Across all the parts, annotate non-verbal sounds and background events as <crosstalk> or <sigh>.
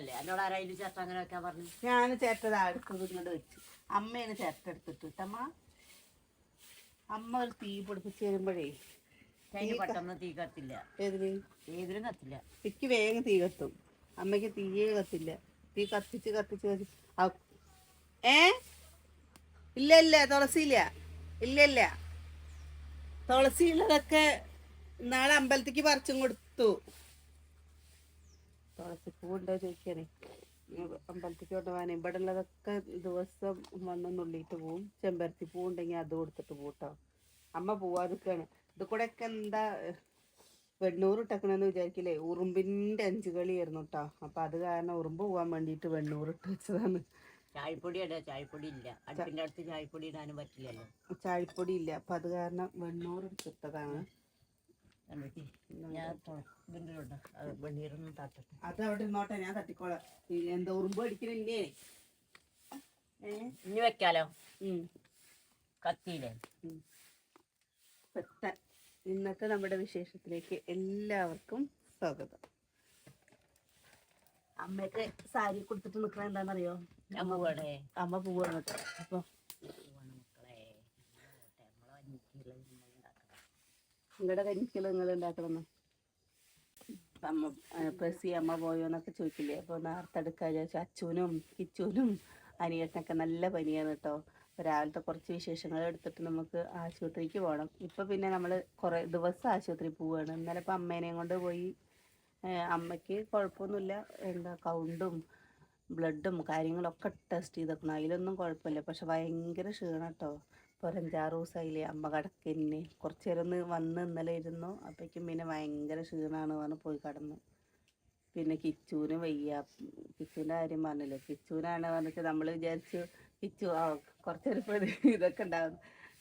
വെക്കാനല്ലേ എന്നോട് ആരായാലും ചേട്ട അങ്ങനെ വെക്കാൻ പറഞ്ഞു? ഞാൻ ചേട്ടത് അടുത്തത് ഇങ്ങോട്ട് വെച്ചു. അമ്മയാണ് ചേട്ട എടുത്തിട്ട് ഇട്ടമ്മ അമ്മ ഒരു തീ പിടിപ്പിച്ച് വരുമ്പോഴേ അതിന് പെട്ടെന്ന് തീ കത്തില്ല. ഏതിന്? ഏതിലും കത്തില്ല. എനിക്ക് വേഗം തീ കത്തും. അമ്മയ്ക്ക് തീയേ കത്തില്ല. തീ കത്തിച്ച് കത്തിച്ച് കത്തി ഏ? ഇല്ല ഇല്ല തുളസിയില്ല. ഇല്ല ഇല്ല. തുളസിയുള്ളതൊക്കെ നാളെ അമ്പലത്തേക്ക് പറിച്ചും കൊടുത്തു. തുളസി പൂവുണ്ടോ ചോദിക്കണേ അമ്പലത്തിൽ കൊണ്ട് കൊണ്ടുപോകാൻ ഇവിടെ ഉള്ളതൊക്കെ ദിവസം വന്ന് നുള്ളിയിട്ട് പോവും. ചെമ്പരത്തി പൂ ഉണ്ടെങ്കിൽ അത് കൊടുത്തിട്ട് പോട്ടോ അമ്മ പോവാതിക്കാണ് ഇത് കൂടെ ഒക്കെ എന്താ വെണ്ണൂറ് ഇട്ടക്കണെന്ന് വിചാരിക്കില്ലേ? ഉറുമ്പിന്റെ അഞ്ചു കളിയായിരുന്നു കേട്ടോ അപ്പൊ അത് കാരണം ഉറുമ്പ് പോകാൻ വേണ്ടിയിട്ട് വെണ്ണൂറ് ഇട്ട് വെച്ചതാണ്. ചായപ്പൊടി ഇടാ ചായപ്പൊടി ഇല്ല. അടുപ്പിന്റെ അടുത്ത് ചായപ്പൊടി ഇടാനും പറ്റില്ലല്ലോ. ചായപ്പൊടി ഇല്ല. അപ്പൊ അത് കാരണം വെണ്ണൂറ് എടുത്തിട്ടതാണ് എന്നിട്ട് ഞാൻ തൊ- ഇതിന്റെ ഉണ്ട് അത് അവിടെ ഇരുന്നോട്ടെ ഞാൻ തട്ടിക്കോളാം. ഈ എന്താ ഉറുമ്പ് അടിക്കണില്ലേ? ഏ? ഇനി വെക്കാലോ? കത്തിയില്ലേ? ഇന്നത്തെ നമ്മുടെ വിശേഷത്തിലേക്ക് എല്ലാവർക്കും സ്വാഗതം. അമ്മയ്ക്ക് സാരി കൊടുത്തിട്ട് നിൽക്കണ എന്താണെന്നറിയോ? അമ്മ പോവാണേ. അമ്മ പോവാണ് അപ്പൊ പോവാണ് മക്കളെ നമ്മളെ അനിയത്തികളെ നമ്മൾ ഉണ്ടാക്കണം നിങ്ങളുടെ കരിക്കൽ നിങ്ങൾ ഉണ്ടാക്കണമെന്ന് അമ്മ പ്രസി അമ്മ പോയോ എന്നൊക്കെ ചോദിക്കില്ലേ? അപ്പോൾ നേരത്തെ എടുക്കാൻ വിചാരിച്ചു. അച്ഛനും കിച്ചൂനും അനിയത്തിനൊക്കെ നല്ല പനിയാണ് കേട്ടോ രാവിലത്തെ കുറച്ച് വിശേഷങ്ങൾ എടുത്തിട്ട് നമുക്ക് ആശുപത്രിക്ക് പോകണം ഇപ്പോൾ പിന്നെ നമ്മൾ കുറേ ദിവസം ആശുപത്രി പോവുകയാണ് ഇന്നലെ ഇപ്പൊ അമ്മേനെയും കൊണ്ട് പോയി. അമ്മയ്ക്ക് കുഴപ്പമൊന്നുമില്ല. എന്താ കൗണ്ടും ബ്ലഡും കാര്യങ്ങളൊക്കെ ടെസ്റ്റ് ചെയ്തേക്കണം. അതിലൊന്നും കുഴപ്പമില്ല. പക്ഷെ ഭയങ്കര ക്ഷീണം കേട്ടോ ഇപ്പോൾ ഒരു ദിവസമായില്ലേ അമ്മ കിടക്കന്നെ. കുറച്ച് നേരം ഒന്ന് വന്ന് ഇന്നലെ ഇരുന്നു. അപ്പോഴേക്കും പിന്നെ ഭയങ്കര ക്ഷീണമാണ് പറഞ്ഞ് പോയി കിടന്നു. പിന്നെ കിച്ചൂന് വയ്യ. കിച്ചുവിന്റെ കാര്യം പറഞ്ഞില്ലേ? കിച്ചൂനാണ് പറഞ്ഞിട്ട് നമ്മൾ വിചാരിച്ചു കിച്ചു ആ കുറച്ച് നേരം ഇപ്പോൾ ഇതൊക്കെ ഉണ്ടാകും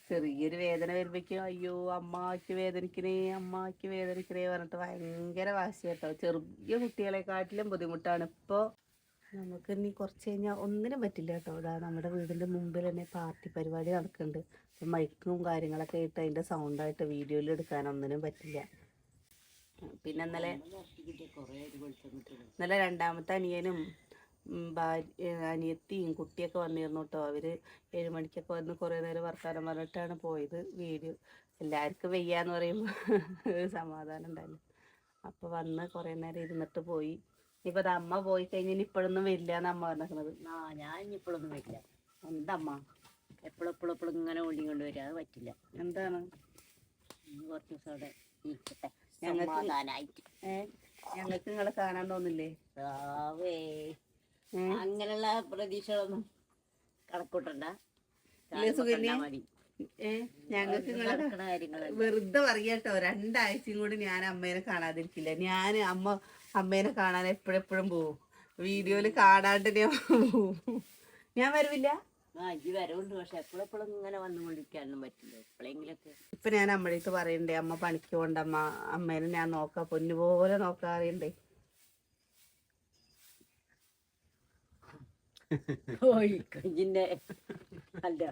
ചെറിയൊരു വേദന വരുമ്പോഴേക്കും അയ്യോ അമ്മയ്ക്ക് വേദനിക്കണേ അമ്മയ്ക്ക് വേദനിക്കണേ പറഞ്ഞിട്ട് ഭയങ്കര വാശി കേട്ടോ ചെറിയ കുട്ടികളെക്കാട്ടിലും ബുദ്ധിമുട്ടാണ്. ഇപ്പോൾ നമുക്ക് ഇനി കുറച്ച് കഴിഞ്ഞാൽ ഒന്നിനും പറ്റില്ല കേട്ടോ. ഇതാ നമ്മുടെ വീടിന്റെ മുമ്പിൽ തന്നെ പാർട്ടി പരിപാടി നടക്കുന്നുണ്ട് അപ്പം മൈക്കും കാര്യങ്ങളൊക്കെ ഇട്ട് അതിന്റെ സൗണ്ടായിട്ട് വീഡിയോയിൽ എടുക്കാൻ ഒന്നിനും പറ്റില്ല. പിന്നെ ഇന്നലെ ഇന്നലെ രണ്ടാമത്തെ അനിയനും ഭാര്യ അനിയത്തിയും കുട്ടിയൊക്കെ വന്നിരുന്നു കേട്ടോ. അവർ ഏഴ് മണിക്കൊക്കെ വന്ന് കുറേ നേരം വർത്തമാനം പറഞ്ഞിട്ടാണ് പോയത് വീഡിയോ എല്ലാവർക്കും വയ്യാന്ന് പറയുമ്പോൾ <laughs> ഒരു സമാധാനം ഉണ്ടായില്ല. അപ്പൊ വന്ന് കുറേ നേരം ഇരുന്നിട്ട് പോയി. ഇപ്പൊ അമ്മ പോയി കഴിഞ്ഞാൽ ഇപ്പോഴൊന്നും വരില്ല എന്ന് അമ്മ പറഞ്ഞിരിക്കുന്നത് ആ ഞാൻ ഇപ്പോഴൊന്നും വരില്ല. എന്തമ്മ എപ്പോഴും എപ്പോഴും എപ്പോഴും ഇങ്ങനെ ഓടി കൊണ്ട് വരിക അത് പറ്റില്ല. എന്താണ്? കുറച്ച് ദിവസം അവിടെ ഇരിക്കട്ടെ. ഞങ്ങൾക്ക് സമാധാനായിട്ട്. ഞങ്ങൾക്ക് നിങ്ങളെ കാണാൻ തോന്നില്ലേ? ആവേ. അങ്ങനെയുള്ള പ്രതീക്ഷകളൊന്നും കണക്കൂട്ടണ്ട. മതി. ഞങ്ങൾക്ക് നിങ്ങളെ വെറുതെ പറയാട്ടോ. രണ്ടാഴ്ചയും കൂടി ഞാൻ അമ്മേനെ കാണാതിരിക്കില്ല. ഞാൻ അമ്മ അമ്മേനെ കാണാൻ എപ്പോഴെപ്പോഴും പോവും. വീഡിയോയിൽ കാണാണ്ട് ഞാൻ പോവും. ഞാൻ വരവില്ല? വരവുണ്ട് പക്ഷെ എപ്പോഴെപ്പോഴും ഇങ്ങനെ വന്നുകൊണ്ടിരിക്കാനൊന്നും പറ്റില്ല. എപ്പോഴെങ്കിലൊക്കെ. ഇപ്പൊ ഞാൻ അമ്മയടുത്ത് പറയണ്ടേ അമ്മ പണിക്ക് കൊണ്ടമ്മ അമ്മ അമ്മേനെ ഞാൻ നോക്കാം പൊന്നുപോലെ നോക്കാറിയണ്ടേ അറിയണ്ടേ കുഞ്ഞിന്റെ അല്ല.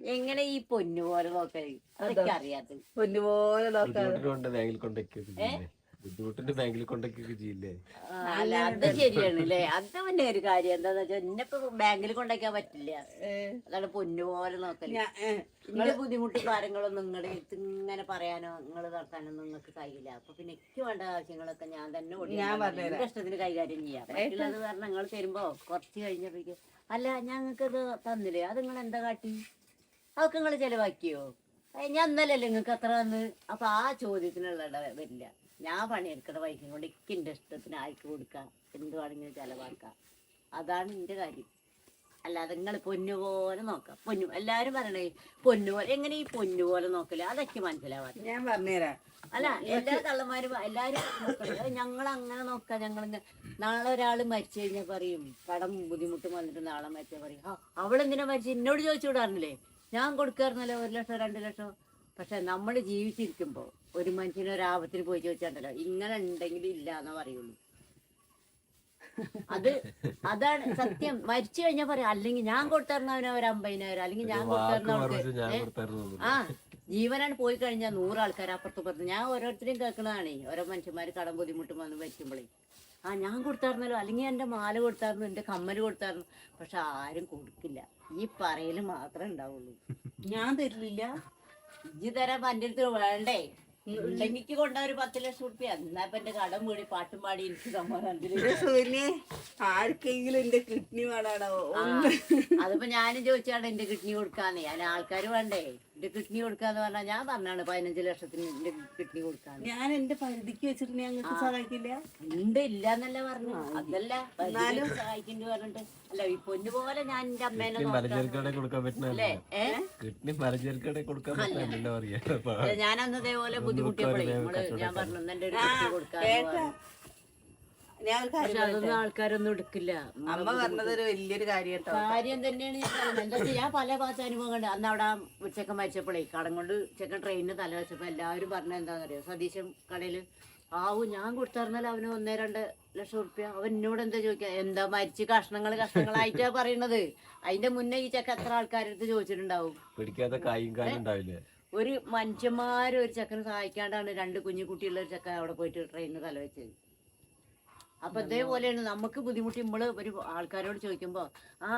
എങ്ങനെ ഈ പൊന്നു പോലെ നോക്കൽ? അതൊക്കെ അറിയാത്തത്. പൊന്നുപോലെ നോക്കാം ബുദ്ധിമുട്ടിന്റെ ബാങ്കിൽ കൊണ്ടൊക്കെ ചെയ്യില്ലേ അല്ല അത് ശരിയാണ് അല്ലേ അത് പിന്നെ ഒരു കാര്യം എന്താന്ന് വെച്ചാൽ ഇന്നിപ്പോ ബാങ്കിൽ കൊണ്ടൊക്കെ പറ്റില്ല. അതാണ് പൊന്നു പോലെ നോക്കൽ നിങ്ങളുടെ ബുദ്ധിമുട്ട് കാര്യങ്ങളൊന്നും നിങ്ങളുടെ അടുത്ത് ഇങ്ങനെ പറയാനോ നിങ്ങൾ നടത്താനോ നിങ്ങൾക്ക് കഴിയില്ല. അപ്പൊ പിന്നെ എനിക്ക് വേണ്ട ആവശ്യങ്ങളൊക്കെ ഞാൻ തന്നെ കഷ്ടത്തിന്. എന്റെ ഇഷ്ടത്തിന് കൈകാര്യം ചെയ്യാം. മറ്റുള്ളത് കാരണം നിങ്ങൾ തരുമ്പോ കുറച്ച് കഴിഞ്ഞപ്പോഴേക്കും അല്ല ഞങ്ങൾക്കത് തന്നില്ലേ? അത് നിങ്ങൾ എന്താ കാട്ടി? അതൊക്കെ നിങ്ങൾ ചെലവാക്കിയോ? ഞാൻ ഇന്നലല്ലേ നിങ്ങൾക്ക് അത്ര തന്ന്. അപ്പൊ ആ ചോദ്യത്തിനുള്ള ഇട വരില്ല. ഞാൻ പണിയെടുക്കുന്ന പൈസ കൊണ്ട് എനിക്ക് എന്റെ ഇഷ്ടത്തിന് ആയിക്ക് കൊടുക്കാം. എന്ത് വേണമെങ്കിലും ചെലവാക്കാം. അതാണ് എന്റെ കാര്യം. അല്ലാതെ നിങ്ങൾ പൊന്നു പോലെ നോക്കാം. പൊന്നു എല്ലാവരും പറയണേ പൊന്നു പോലെ. എങ്ങനെ ഈ പൊന്നു പോലെ നോക്കൽ? അതൊക്കെ മനസ്സിലാവാതെ ഞാൻ പറഞ്ഞുതരാം. അല്ല എല്ലാ തള്ളമാരും എല്ലാരും ഞങ്ങൾ അങ്ങനെ നോക്കാം. ഞങ്ങൾ നാളെ ഒരാൾ മരിച്ചു കഴിഞ്ഞാൽ പറയും കടം ബുദ്ധിമുട്ട് വന്നിട്ട് നാളെ മരിച്ചാൽ പറയും. ആ അവളെന്തിനാ മരിച്ചു? എന്നോട് ചോദിച്ചു വിടാറില്ലേ? ഞാൻ കൊടുക്കാറുന്നല്ലോ ഒരു ലക്ഷം രണ്ട് ലക്ഷം. പക്ഷെ നമ്മൾ ജീവിച്ചിരിക്കുമ്പോൾ ഒരു മനുഷ്യന് ഒരു ആപത്തിന് പോയി ചോദിച്ചാണ്ടല്ലോ ഇങ്ങനെ ഉണ്ടെങ്കിൽ ഇല്ല എന്ന് പറയുള്ളൂ. അത് അതാണ് സത്യം. മരിച്ചു കഴിഞ്ഞാൽ പറയാം അല്ലെങ്കിൽ ഞാൻ കൊടുത്തരുന്നവന് ഒരു അമ്പതിനായിരം അല്ലെങ്കിൽ ഞാൻ ഏ? ആ ജീവനാണ് പോയി കഴിഞ്ഞാൽ നൂറ് ആൾക്കാർ അപ്പുറത്ത് പുറത്ത് ഞാൻ ഓരോരുത്തരെയും കേൾക്കുന്നതാണ് ഓരോ മനുഷ്യന്മാർ കടം ബുദ്ധിമുട്ടും വന്ന് മരിക്കുമ്പോഴേ ആ ഞാൻ കൊടുത്തായിരുന്നല്ലോ അല്ലെങ്കിൽ എന്റെ മാല കൊടുത്തായിരുന്നു എന്റെ കമ്മൽ കൊടുത്തായിരുന്നു പക്ഷെ ആരും കൊടുക്കില്ല. ഈ പറയൽ മാത്രമേ ഉണ്ടാവുള്ളൂ. ഞാൻ തരില്ല. ഇജ്ജ് തരാൻ എന്റെ അടുത്ത് വേണ്ടേ? ഉണ്ടെങ്കിൽ കൊണ്ട ഒരു പത്ത് ലക്ഷം റുപ്യ എന്നാ ഇപ്പൊ എന്റെ കടം വീടി പാട്ടും പാടി എനിക്ക് സമ്മാനം ആർക്കെങ്കിലും എന്റെ കിഡ്നി ഒന്ന് അതിപ്പോ ഞാനും ചോദിച്ചാണ് എന്റെ കിഡ്നി കൊടുക്കാന്ന്. ഞാൻ ആൾക്കാർ വേണ്ടേ? എന്റെ കിഡ്നി കൊടുക്കാന്ന് പറഞ്ഞാൽ ഞാൻ പറഞ്ഞാണ് പതിനഞ്ച് ലക്ഷത്തിന് എന്റെ കിഡ്നി കൊടുക്കാൻ. ഞാൻ എന്റെ പരിധിക്ക് വെച്ചിട്ട് ഞങ്ങൾക്ക് സഹായിക്കില്ല? ഉണ്ട് ഇല്ല എന്നല്ല പറഞ്ഞു അതല്ല എന്നാലും സഹായിക്കേണ്ടി പറഞ്ഞിട്ട്. അല്ല ഈ പൊന്നു പോലെ ഞാൻ എന്റെ അമ്മേനെ കൊടുക്കാൻ കൊടുക്കാൻ അല്ല, ഞാനന്ന് ഇതേപോലെ ബുദ്ധിമുട്ടിയപ്പോഴേ നമ്മൾ ഞാൻ പറഞ്ഞു എന്റെ ഒരു പറഞ്ഞു. ഞാൻ ഒരു കാര്യം പക്ഷെ അതൊന്നും ആൾക്കാരൊന്നും എടുക്കില്ല. അമ്മ പറഞ്ഞത് ഒരു വലിയൊരു കാര്യം കേട്ടോ. കാര്യം തന്നെയാണ് ഞാൻ പറയുന്നത്. എന്താ വെച്ചാ ഞാൻ പല ഭാഗത്ത് അനുഭവം കണ്ട് അന്ന് അവിടെ ചെക്കൻ മരിച്ചപ്പോഴേ കടം കൊണ്ട് ചെക്കൻ ട്രെയിനിന് തല വെച്ചപ്പോ എല്ലാവരും പറഞ്ഞ എന്താണെന്നറിയോ? സതീശൻ കടയിൽ ആവു ഞാൻ കൊടുത്തറിഞ്ഞാൽ അവന് ഒന്നേ രണ്ട് ലക്ഷം റുപ്യ അവൻ എന്നോട് എന്താ ചോദിക്കുക എന്താ മരിച്ച് കഷ്ണങ്ങൾ കഷ്ണങ്ങളായിട്ടാ പറയണത്? അതിന്റെ മുന്നേ ഈ ചെക്ക എത്ര ആൾക്കാരടുത്ത് ചോദിച്ചിട്ടുണ്ടാവും? പിടിക്കാത്ത കായും കാലും ഉണ്ടാവില്ലേ? ഒരു മനുഷ്യന്മാരും ഒരു ചെക്കനെ സഹായിക്കാണ്ടാണ് രണ്ട് കുഞ്ഞു കുട്ടിയുള്ള ഒരു ചെക്കൻ അവിടെ പോയിട്ട് ട്രെയിനിന് തല വെച്ചത്. അപ്പൊ ഇതേപോലെയാണ് നമുക്ക് ബുദ്ധിമുട്ടി നമ്മൾ ഒരു ആൾക്കാരോട് ചോദിക്കുമ്പോ ആ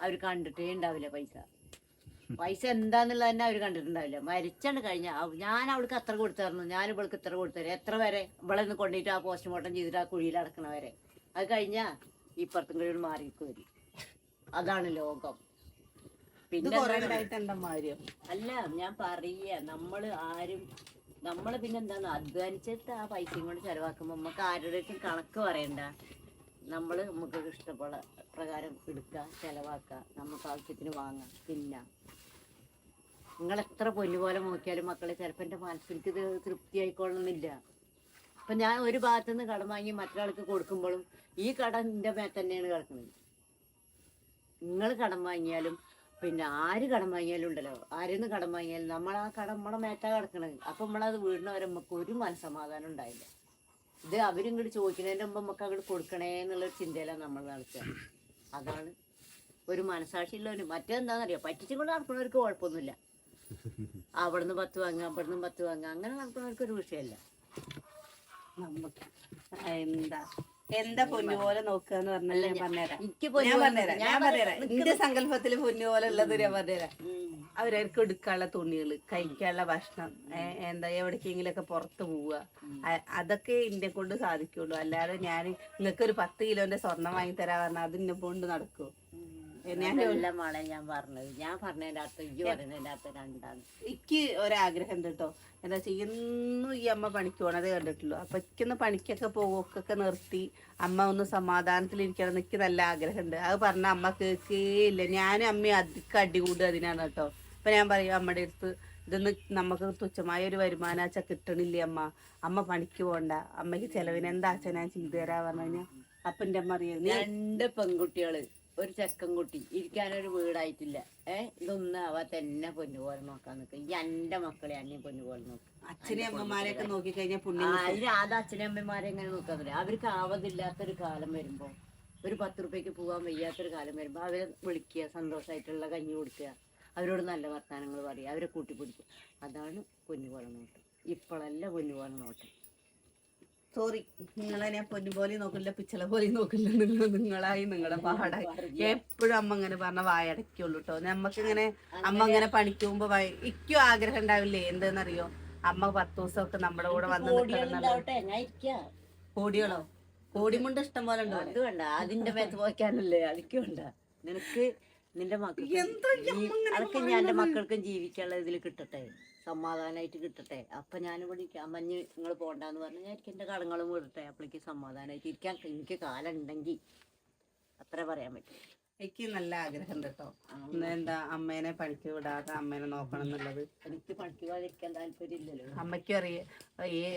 അവർ കണ്ടിട്ടേ ഉണ്ടാവില്ല പൈസ. പൈസ എന്താന്നുള്ളത് തന്നെ അവർ കണ്ടിട്ടുണ്ടാവില്ല. മരിച്ചാണ് കഴിഞ്ഞ ഞാൻ അവൾക്ക് അത്ര കൊടുത്തായിരുന്നു. ഞാൻ ഇവൾക്ക് ഇത്ര കൊടുത്തരും. എത്ര വരെ ഇവളെ ഒന്ന് കൊണ്ടിട്ട് ആ പോസ്റ്റ്മോർട്ടം ചെയ്തിട്ട് ആ കുഴിയിൽ അടക്കണ വരെ. അത് കഴിഞ്ഞാ ഇപ്പുറത്തും കഴിവ് മാറിക്ക് വരും അതാണ് ലോകം. പിന്നെ അല്ല ഞാൻ പറയ നമ്മൾ ആരും നമ്മൾ പിന്നെ എന്താണ് അധ്വാനിച്ചിട്ട് ആ പൈസയും കൊണ്ട് ചിലവാക്കുമ്പോൾ നമുക്ക് ആരുടെയും കണക്ക് പറയണ്ട. നമ്മൾ നമുക്ക് ഇഷ്ടപ്പെട്ട പ്രകാരം എടുക്കുക ചിലവാക്കുക നമുക്ക് ആവശ്യത്തിന് വാങ്ങാം തിന്നാം. നിങ്ങൾ എത്ര പൊന്നു പോലെ നോക്കിയാലും മക്കളെ ചിലപ്പോൾ എന്റെ മനസ്സിലേക്ക് ഇത് തൃപ്തി അപ്പൊ ഞാൻ ഒരു ഭാഗത്തു നിന്ന് കടം വാങ്ങി മറ്റൊരാൾക്ക് കൊടുക്കുമ്പോഴും ഈ കടം എന്റെ മേ തന്നെയാണ് കിടക്കുന്നത് നിങ്ങൾ കടം വാങ്ങിയാലും പിന്നെ ആര് കടം വാങ്ങിയാലും ഉണ്ടല്ലോ ആരും കടം വാങ്ങിയാലും നമ്മൾ ആ കടം നമ്മളെ മേറ്റാ കിടക്കണത്. അപ്പൊ നമ്മളത് വീടിന് വരെ നമുക്ക് ഒരു മനസമാധാനം ഉണ്ടായില്ല. ഇത് അവരും ഇങ്ങോട്ട് ചോദിക്കുന്നതിന്റെ മുമ്പ് നമുക്ക് അങ്ങോട്ട് കൊടുക്കണേ എന്നുള്ള ചിന്തയിലാണ് നമ്മൾ നടത്തുക അതാണ് ഒരു മനസാക്ഷിയുള്ളവന് മറ്റെന്താണെന്നറിയാം പറ്റിച്ചും കൊണ്ട് നടക്കുന്നവർക്ക് കുഴപ്പമൊന്നുമില്ല അവിടുന്ന് പത്ത് വാങ്ങുക അവിടുന്ന് പത്ത് വാങ്ങുക. അങ്ങനെ നടക്കുന്നവർക്ക് ഒരു വിഷയമല്ല. നമുക്ക് എന്താ എന്താ പൊന്നു പോലെ എന്ന് പറഞ്ഞാൽ ഞാൻ പറഞ്ഞുതരാം. എനിക്ക് ഞാൻ പറഞ്ഞുതരാം ഞാൻ പറഞ്ഞുതരാം. എന്റെ സങ്കല്പത്തിൽ പൊന്നു പോലെ ഉള്ളത് ഞാൻ പറഞ്ഞുതരാം. അവരവർക്ക് എടുക്കാനുള്ള തുണികൾ കഴിക്കാനുള്ള ഭക്ഷണം എന്താ എവിടേക്കെങ്കിലും ഒക്കെ പുറത്ത് പോവുക. അതൊക്കെ എന്നെ കൊണ്ട് സാധിക്കുള്ളൂ. അല്ലാതെ ഞാൻ നിങ്ങൾക്ക് ഒരു പത്ത് കിലോന്റെ സ്വർണം വാങ്ങി തരാ പറഞ്ഞാൽ അത് എന്നെ കൊണ്ട് നടക്കുമോ ഞാൻ മോളെ ഞാൻ പറഞ്ഞത്. ഞാൻ പറഞ്ഞതിന്റെ അർത്ഥം ഈ പറയുന്നതിന്റെ അർത്ഥം രണ്ടാണ്. എനിക്ക് ഒരാഗ്രഹം കേട്ടോ എന്താ ചെയ്യുന്നു ഈ അമ്മ പണിക്ക് പോണതേ കണ്ടിട്ടുള്ളൂ. അപ്പൊ എനിക്കൊന്ന് പണിക്കൊക്കെ പോകൊക്കെ നിർത്തി അമ്മ ഒന്ന് സമാധാനത്തിൽ ഇരിക്കണം എനിക്ക് നല്ല ആഗ്രഹമുണ്ട്. അത് പറഞ്ഞ അമ്മ കേൾക്കേയില്ല. ഞാനും അമ്മയും അധികം അടികൂടും അതിനാണ് കേട്ടോ അപ്പൊ ഞാൻ പറയും അമ്മയുടെ അടുത്ത് ഇതൊന്ന് നമുക്ക് തുച്ഛമായ ഒരു വരുമാനാച്ച കിട്ടണില്ലേ അമ്മ? അമ്മ പണിക്ക് പോണ്ട. അമ്മയ്ക്ക് ചെലവിന് ഞാൻ ചെയ്തു തരാ? പറഞ്ഞു കഴിഞ്ഞാൽ അപ്പന്റെ അമ്മ അറിയാം രണ്ട് പെൺകുട്ടികൾ ഒരു ചെക്കൻ കുട്ടി. ഇരിക്കാനൊരു വീടായിട്ടില്ല. ഏ ഇതൊന്നും അവ തന്നെ പൊന്നുപോലെ നോക്കാൻ നിൽക്കും ഈ എന്റെ മക്കളെ അന്നെ പൊന്നുപോലെ നോക്കും. അച്ഛനെയും അമ്മമാരെയൊക്കെ നോക്കിക്കഴിഞ്ഞാൽ പുണ്യം അതിന് ആദ്യ അച്ഛനും അമ്മമാരെ എങ്ങനെ നോക്കാൻ പറ്റില്ല അവർക്ക് ആവതില്ലാത്തൊരു കാലം വരുമ്പോ ഒരു പത്ത് റുപ്യക്ക് പോകാൻ വയ്യാത്തൊരു കാലം വരുമ്പോ അവരെ വിളിക്കുക സന്തോഷമായിട്ടുള്ള കഞ്ഞി കൊടുക്കുക. അവരോട് നല്ല വർത്തമാനങ്ങൾ പറയുക. അവരെ കൂട്ടിപ്പിടിക്കുക അതാണ് പൊന്നു പൊന്നുപോലെ നോട്ടം ഇപ്പോഴല്ല പൊന്നുപോലെ നോട്ടം സോറി നിങ്ങളെ പൊന്നു പോലെ നോക്കില്ല പിച്ചള പോലെ നോക്കില്ല നിങ്ങൾ നിങ്ങളായി നിങ്ങളുടെ പാടായി. എപ്പോഴും അമ്മ ഇങ്ങനെ പറഞ്ഞ വായടക്കുള്ളൂ കേട്ടോ നമ്മക്ക് ഇങ്ങനെ അമ്മ ഇങ്ങനെ പണിക്ക് പോകുമ്പോ വായ- ഇക്കും ആഗ്രഹം ഉണ്ടാവില്ലേ? എന്താന്നറിയോ? അമ്മ പത്ത് ദിവസമൊക്കെ നമ്മുടെ കൂടെ വന്ന് കോടികളോ? കോടിമുണ്ട് ഇഷ്ടം പോലെ ഉണ്ടോ അത് വേണ്ട. അതിന്റെ മേത്ത് പോയിക്കാനല്ലേ അതിക്ക് വേണ്ട. നിനക്ക് നിന്റെ മക്കൾക്ക് അതൊക്കെ ഞാൻ എന്റെ മക്കൾക്കും ജീവിക്കാനുള്ള ഇതിൽ കിട്ടട്ടെ. സമാധാനമായിട്ട് കിട്ടട്ടെ. അപ്പൊ ഞാനിവിടെ ഇരിക്കാം. അമ്മഞ്ഞ് നിങ്ങൾ പോണ്ടെന്ന് പറഞ്ഞാൽ ഞാൻ എനിക്ക് എന്റെ കടങ്ങളും വിടട്ടെ. അപ്പോഴേക്ക് സമാധാനമായിട്ട് ഇരിക്കാൻ എനിക്ക് കാലം ഉണ്ടെങ്കിൽ അത്ര പറയാൻ പറ്റും. എനിക്ക് നല്ല ആഗ്രഹം കേട്ടോ എന്താ അമ്മേനെ പണിക്ക് വിടാതെ അമ്മേനെ നോക്കണം എന്നുള്ളത്? എനിക്ക് പണിക്ക് പോകാതിരിക്കാൻ താല്പര്യം ഇല്ലല്ലോ. അമ്മയ്ക്കും അറിയാം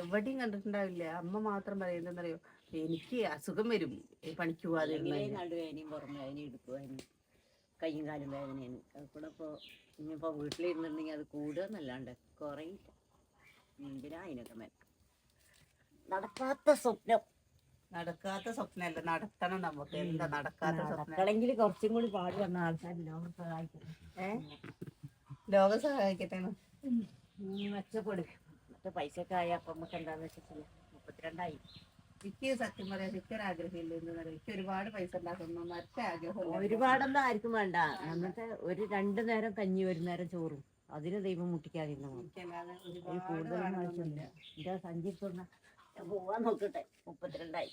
എവിടെയും കണ്ടിട്ടുണ്ടാവില്ല. അമ്മ മാത്രം പറയുന്നതെന്നറിയോ എനിക്ക് അസുഖം വരും ഈ പണിക്ക് പോവാതെ നടുവേനയും പുറം വേദനയും ഇടുപ്പ് കയ്യും കാലും വേദനയാണ് അപ്പോൾ ഇനിയിപ്പോൾ വീട്ടിലിരുന്നുണ്ടെങ്കിൽ അത് കൂടുക എന്നല്ലാണ്ട് കുറയില്ല. എന്തിനാ അതിനൊക്കെ മേൽ? നടക്കാത്ത സ്വപ്നം. നടക്കാത്ത സ്വപ്നമല്ല നടത്തണം നമുക്ക്. എന്താ നടക്കാത്ത സ്വപ്നം? നടക്കണമെങ്കിൽ കുറച്ചും കൂടി പാട് വന്ന ആൾക്കാർ ലോകം സഹായിക്കണം ഏ? ലോകം സഹായിക്കട്ടെ മെച്ചപ്പെടും. മറ്റേ പൈസ ഒക്കെ ആയി അപ്പം നമുക്ക് എന്താന്ന് വെച്ചാൽ മുപ്പത്തിരണ്ടായി. എനിക്ക് സത്യം പറയാൻ എനിക്ക് ഒരു ആഗ്രഹമില്ല എന്ന് പറയാം എനിക്ക് ഒരുപാട് പൈസ ഉണ്ടാക്കുന്നു. മറ്റേ ആഗ്രഹം ഒരുപാടൊന്നും ആർക്കും വേണ്ട. എന്നിട്ട് ഒരു രണ്ടു നേരം കഞ്ഞി ഒരു നേരം ചോറും. അതിന് ദൈവം മുട്ടിക്കാതിരുന്ന എനിക്കല്ലാതെ ഒരു ഒരുപാട് കൂടുതലൊന്നും വേണമെന്നൊന്നുമില്ല ആവശ്യമില്ല. എന്റെ സഞ്ചി പോവാൻ നോക്കട്ടെ. മുപ്പത്തിരണ്ടായി.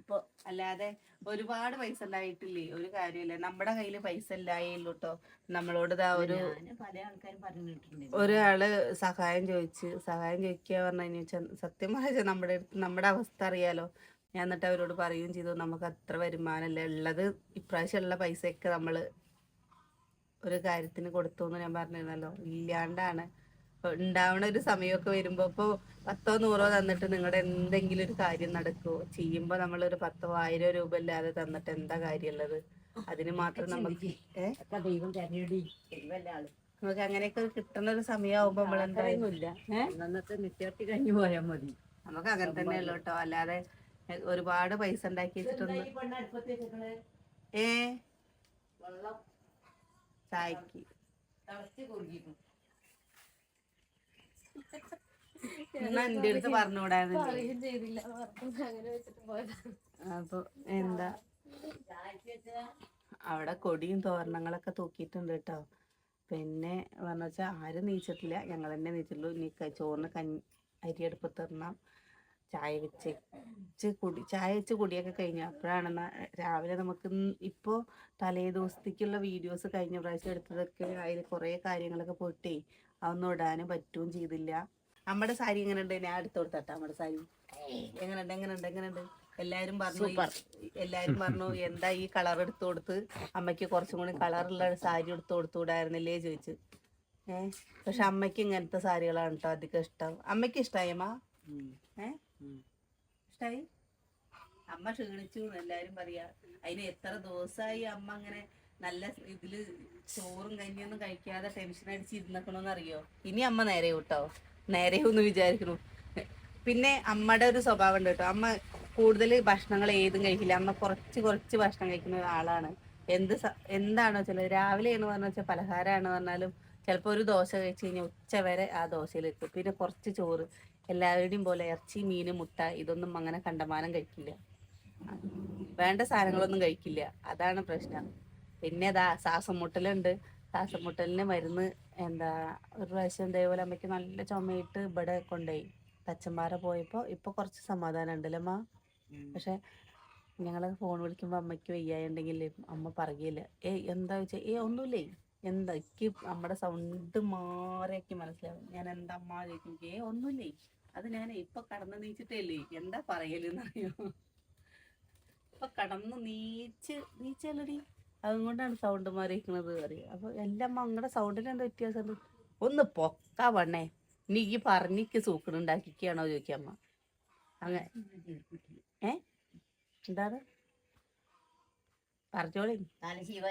ഇപ്പൊ അല്ലാതെ ഒരുപാട് പൈസ ഉണ്ടായിട്ടില്ലേ? ഒരു കാര്യമില്ല. നമ്മുടെ കയ്യിൽ പൈസ ഇല്ലായുള്ളൂ കേട്ടോ നമ്മളോട് ഇതാ ഒരു ഒരാൾ സഹായം ചോദിച്ച് സഹായം ചോദിക്കുക പറഞ്ഞു വെച്ചാൽ സത്യം പറഞ്ഞാൽ നമ്മുടെ അടുത്ത് നമ്മുടെ അവസ്ഥ അറിയാലോ. ഞാൻ എന്നിട്ട് അവരോട് പറയുകയും ചെയ്തു നമുക്ക് അത്ര വരുമാനമല്ല ഉള്ളത് ഇപ്രാവശ്യം ഉള്ള പൈസയൊക്കെ നമ്മൾ ഒരു കാര്യത്തിന് കൊടുത്തു എന്ന് ഞാൻ പറഞ്ഞിരുന്നല്ലോ. ഇല്ലാണ്ടാണ്. ഉണ്ടാവണ ഒരു സമയമൊക്കെ വരുമ്പോ ഇപ്പൊ പത്തോ നൂറോ തന്നിട്ട് നിങ്ങളുടെ എന്തെങ്കിലും ഒരു കാര്യം നടക്കുമോ ചെയ്യുമ്പോ നമ്മളൊരു പത്തോ ആയിരം രൂപ ഇല്ലാതെ തന്നിട്ട് എന്താ കാര്യമുള്ളത് അതിന് മാത്രം നമുക്ക് നമുക്ക് അങ്ങനെയൊക്കെ കിട്ടുന്ന ഒരു സമയമാകുമ്പോ നമ്മൾ എന്താ അത്രയൊന്നുമില്ല അന്നത്തെ നിത്യാർത്ഥി കഴിഞ്ഞു പോയാൽ മതി. നമുക്ക് അങ്ങനെ തന്നെ ഉള്ളു കേട്ടോ അല്ലാതെ ഒരുപാട് പൈസ ഉണ്ടാക്കി വെച്ചിട്ടൊന്നും ഏ? ചായക്ക്. എന്റെ അടുത്ത് പറഞ്ഞുകൂടായിരുന്നു. അപ്പൊ എന്താ? അവിടെ കൊടിയും തോരണങ്ങളൊക്കെ തൂക്കിയിട്ടുണ്ട് കേട്ടോ. പിന്നെ പറഞ്ഞു വെച്ചാൽ ആരും നീച്ചിട്ടില്ല. ഞങ്ങൾ തന്നെ നീച്ചിട്ടുള്ളൂ. ഇനി ചോറിന് കഞ്ഞി അരി അടുപ്പത്ത് തരണം. ചായ വെച്ച് കുടി ചായ വെച്ച് കുടിയൊക്കെ കഴിഞ്ഞു. അപ്പോഴാണ് രാവിലെ നമുക്ക് ഇപ്പോൾ ഇപ്പോ തലേ ദിവസത്തേക്കുള്ള വീഡിയോസ് കഴിഞ്ഞ പ്രാവശ്യം എടുത്തതൊക്കെ അതിൽ കുറേ കാര്യങ്ങളൊക്കെ പോയിട്ടേ അതൊന്നും ഇടാനും പറ്റുകയും ചെയ്തില്ല. നമ്മുടെ സാരി എങ്ങനെയുണ്ട്? ഞാൻ എടുത്തു കൊടുത്തട്ടെ നമ്മുടെ സാരി. എങ്ങനെയുണ്ട്? എങ്ങനെയുണ്ട്? എങ്ങനെയുണ്ട്? എല്ലാരും പറഞ്ഞു എല്ലാരും പറഞ്ഞു എന്താ ഈ കളർ എടുത്തു കൊടുത്ത്? അമ്മയ്ക്ക് കുറച്ചും കൂടി കളറുള്ള സാരി എടുത്തു കൊടുത്തുകൂടായിരുന്നില്ലേ ചോദിച്ചു. ഏഹ് പക്ഷെ അമ്മയ്ക്ക് ഇങ്ങനത്തെ സാരികളാണ് കേട്ടോ അധികം ഇഷ്ടം. അമ്മയ്ക്ക് ഇഷ്ടമായി അമ്മ? ഇഷ്ടായി? അമ്മ ക്ഷീണിച്ചു എല്ലാരും പറയാ. അതിന് എത്ര ദിവസമായി അമ്മ അങ്ങനെ നല്ല ഇതിൽ ചോറും കഞ്ഞിയൊന്നും കഴിക്കാതെ ടെൻഷൻ അടിച്ച് ഇരുന്നക്കണോന്ന് അറിയോ ഇനി അമ്മ നേരെ കൂട്ടോ നേരെ ഒന്ന് വിചാരിക്കണു. പിന്നെ അമ്മയുടെ ഒരു സ്വഭാവം ഉണ്ട് കേട്ടോ. അമ്മ കൂടുതൽ ഭക്ഷണങ്ങൾ ഏതും കഴിക്കില്ല. അമ്മ കുറച്ച് കുറച്ച് ഭക്ഷണം കഴിക്കുന്ന ഒരാളാണ്. എന്ത് എന്താണോ ചില രാവിലെയാണ് പറഞ്ഞ വെച്ചാൽ പലഹാരമാണ് പറഞ്ഞാലും ചിലപ്പോൾ ഒരു ദോശ കഴിച്ച് കഴിഞ്ഞാൽ ഉച്ച വരെ ആ ദോശയിൽ പിന്നെ കുറച്ച് ചോറ് എല്ലാവരുടെയും പോലെ ഇറച്ചി മീൻ മുട്ട ഇതൊന്നും അങ്ങനെ കണ്ടമാനം കഴിക്കില്ല. വേണ്ട സാധനങ്ങളൊന്നും കഴിക്കില്ല. അതാണ് പ്രശ്നം. പിന്നെ അതാ ശ്വാസം മുട്ടലുണ്ട് ശ്വാസം മുട്ടലിന് മരുന്ന് എന്താ ഒരു പ്രാവശ്യം ഇതേപോലെ അമ്മയ്ക്ക് നല്ല ചുമയിട്ട് ഇവിടെ കൊണ്ടുപോയി തച്ചമ്പാറ പോയപ്പോൾ ഇപ്പൊ കുറച്ച് സമാധാനം ഉണ്ടല്ലേ അമ്മ പക്ഷെ ഞങ്ങൾ ഫോൺ വിളിക്കുമ്പോൾ അമ്മയ്ക്ക് വയ്യായുണ്ടെങ്കിൽ അമ്മ പറയില്ല ഏ എന്താ വെച്ചാൽ ഏ ഒന്നുമില്ലേ എന്താ എനിക്ക് നമ്മുടെ സൗണ്ട് മാറിയൊക്കെ മനസ്സിലാവും ഞാൻ എന്താ അമ്മ ചോദിക്കും ഏ ഒന്നുമില്ലേ അത് ഞാൻ ഇപ്പൊ കടന്നു നീച്ചിട്ടേ അല്ലേ എന്താ പറയലെന്നറിയോ ഇപ്പൊ കടന്നു നീച്ച് നീച്ചല്ലടി. അതുകൊണ്ടാണ് സൗണ്ട് മാറിയിരിക്കുന്നത് പറയും. അപ്പൊ എല്ലാം അങ്ങടെ സൗണ്ടിന് എന്താ വ്യത്യാസമുണ്ട് ഒന്ന് പൊക്കാ വണ്ണേ നീ ഈ പറഞ്ഞിക്ക് സൂക്കണുണ്ടാക്കിക്കാണോ ചോദിക്കാം അമ്മ. അങ്ങനെ ഏ? എന്താണ്? പറഞ്ഞോളി.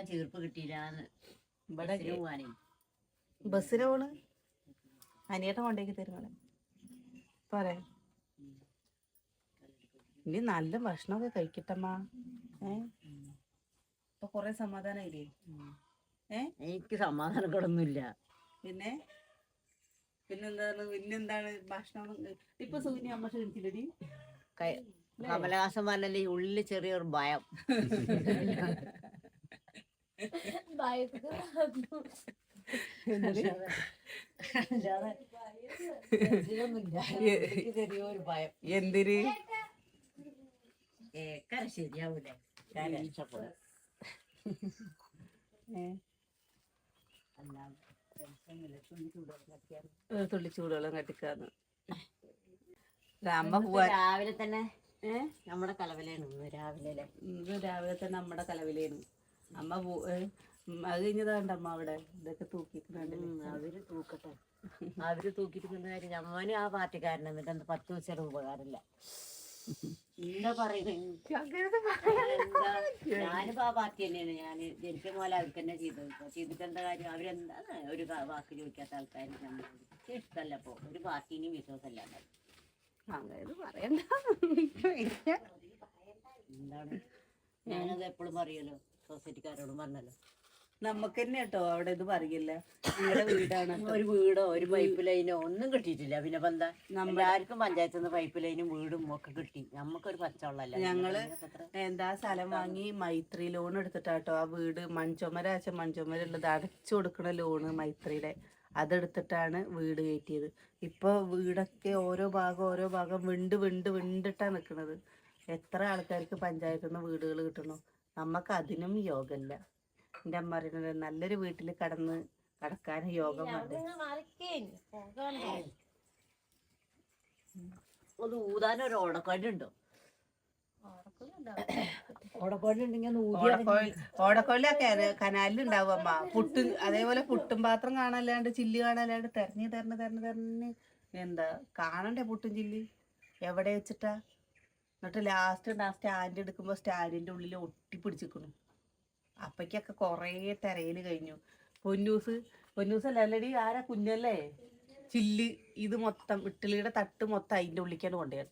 ചീർപ്പ് കിട്ടിയില്ലാന്ന്. ഇവിടെ ബസ്സിന് പോണ്? അനിയേട്ടൻ കൊണ്ടേക്ക് തരുമോളെ പറയാ ഇനി നല്ല ഭക്ഷണമൊക്കെ കഴിക്കട്ടമ്മ. ഏ? ഇപ്പൊ കൊറേ സമാധാനായില്ലേ? ഏ? എനിക്ക് സമാധാനം കിടന്നില്ല പിന്നെ? പിന്നെന്താണ്? പിന്നെന്താണ് ഭക്ഷണം? ഇപ്പൊ സൂര്യ അമ്മ ക്ഷണിച്ചില്ലടി. കമലഹാസൻ പറഞ്ഞല്ലേ ഉള്ളിൽ ഉള്ളിൽ ചെറിയൊരു ഭയം. ചെറിയൊരു ഭയം. എന്തിന്? കേക്കാൻ ശരിയാവൂല ഞാൻ രക്ഷപ്പെടും. ഏ അല്ലാതെ ടെൻഷനൊന്നുമില്ല. <laughs> തുള്ളി ചൂടുവെള്ളം കട്ടിക്കാന്ന് രാമ പോവാ രാവിലെ തന്നെ നമ്മുടെ കലവിലേണ് രാവിലെ ഇന്ന് രാവിലെ തന്നെ നമ്മുടെ കലവിലേണ്. അമ്മ പോ അത് കഴിഞ്ഞതാണ്ട് അമ്മ അവിടെ? ഇതൊക്കെ തൂക്കിക്കുന്നുണ്ട് ഉം, അവർ തൂക്കട്ടെ. അവർ തൂക്കിയിരിക്കുന്ന കാര്യം ഞമ്മനും ആ പാർട്ടിക്കാരൻ എന്നിട്ട് പത്ത് ദിവസം ഉപകാരമില്ല. <laughs> എന്താ പറയുന്നത് ഞാനിപ്പോ ആ പാർട്ടി തന്നെയാണ്. ഞാൻ ജനിച്ച പോലെ അവർക്ക് തന്നെ ചെയ്തത്. ചെയ്തിട്ട് എന്താ കാര്യം? അവരെന്താണ് ഒരു വാക്ക് ചോദിക്കാത്ത ആൾക്കാർ നമ്മളോട് ഇഷ്ടമല്ല ഇപ്പൊ. ഒരു പാർട്ടിനെയും വിശ്വാസമല്ല പറയണ്ട. എന്താണ്? ഞാനത് എപ്പോഴും പറയുമല്ലോ സൊസൈറ്റിക്കാരോടും പറഞ്ഞല്ലോ. നമുക്ക് തന്നെ കേട്ടോ അവിടെ ഇത് പറയില്ല. നിങ്ങളുടെ വീടാണ് ഒരു വീടോ ഒരു പൈപ്പ് ലൈനോ ഒന്നും കിട്ടിയിട്ടില്ല. പിന്നെ എന്താ? നമ്മ- എല്ലാവർക്കും പഞ്ചായത്തിൽ നിന്ന് പൈപ്പ് ലൈനും വീടും ഒക്കെ കിട്ടി. നമുക്കൊരു പച്ചവെള്ളമല്ല. ഞങ്ങൾ എന്താ സ്ഥലം വാങ്ങി മൈത്രി ലോൺ എടുത്തിട്ടാട്ടോ ആ വീട് മൺചുമര വെച്ച മൺചുമരുള്ളത് അടച്ചു കൊടുക്കണ ലോണ് മൈത്രിയുടെ. അതെടുത്തിട്ടാണ് വീട് കയറ്റിയത്. ഇപ്പൊ വീടൊക്കെ ഓരോ ഭാഗം ഓരോ ഭാഗം വിണ്ട് വിണ്ട് വിണ്ടിട്ടാണ് നിൽക്കുന്നത് എത്ര ആൾക്കാർക്ക് പഞ്ചായത്തിൽ നിന്ന് വീടുകൾ കിട്ടണോ? നമുക്ക് അതിനും യോഗമില്ല എന്റെ അമ്മ പറയുന്നത് നല്ലൊരു വീട്ടിൽ കടന്ന് കടക്കാൻ യോഗം അത് ഓടക്കോലുണ്ടോ ഒന്ന് ഊതിയാ ഓടക്കോയിൽ ഓടക്കോയില കനാലിലുണ്ടാവും അമ്മ. പുട്ട് അതേപോലെ പുട്ടും പാത്രം കാണാല്ലാണ്ട് ചില്ലി കാണാല്ലാണ്ട് തെരഞ്ഞ് തെരഞ്ഞ് തെരഞ്ഞ് തെരഞ്ഞ് എന്താ കാണണ്ടേ പുട്ടും ചില്ലി? എവിടെ വെച്ചിട്ടാ? എന്നിട്ട് ലാസ്റ്റ് ആ സ്റ്റാൻഡ് എടുക്കുമ്പോൾ സ്റ്റാൻഡിന്റെ ഉള്ളിൽ ഒട്ടി പിടിച്ചിക്കണു അപ്പയ്ക്കൊക്കെ കുറേ തിരയിൽ കഴിഞ്ഞു. പൊന്നൂസ് പൊന്നൂസ് അല്ല അല്ലടി ആരാ കുഞ്ഞല്ലേ? ചില്ല് ഇത് മൊത്തം ഇഡ്ഡലിയുടെ തട്ട് മൊത്തം അതിന്റെ ഉള്ളിക്കാണ് കൊണ്ടുപോയി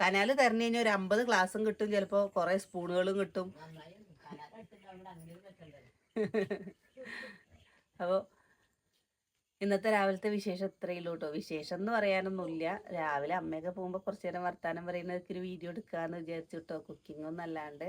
കനാല് തരണ കഴിഞ്ഞാൽ ഒരു അമ്പത് ഗ്ലാസും കിട്ടും ചിലപ്പോ. കൊറേ സ്പൂണുകളും കിട്ടും. അപ്പോൾ ഇന്നത്തെ രാവിലത്തെ വിശേഷം ഇത്രയുള്ളൂ കേട്ടോ വിശേഷം എന്ന് പറയാനൊന്നുമില്ല. രാവിലെ അമ്മയൊക്കെ പോകുമ്പോൾ കുറച്ച് നേരം വർത്താനം പറയുന്നതൊക്കെ ഒരു വീഡിയോ എടുക്കാന്ന് വിചാരിച്ചു കേട്ടോ കുക്കിംഗ് ഒന്നും അല്ലാണ്ട്.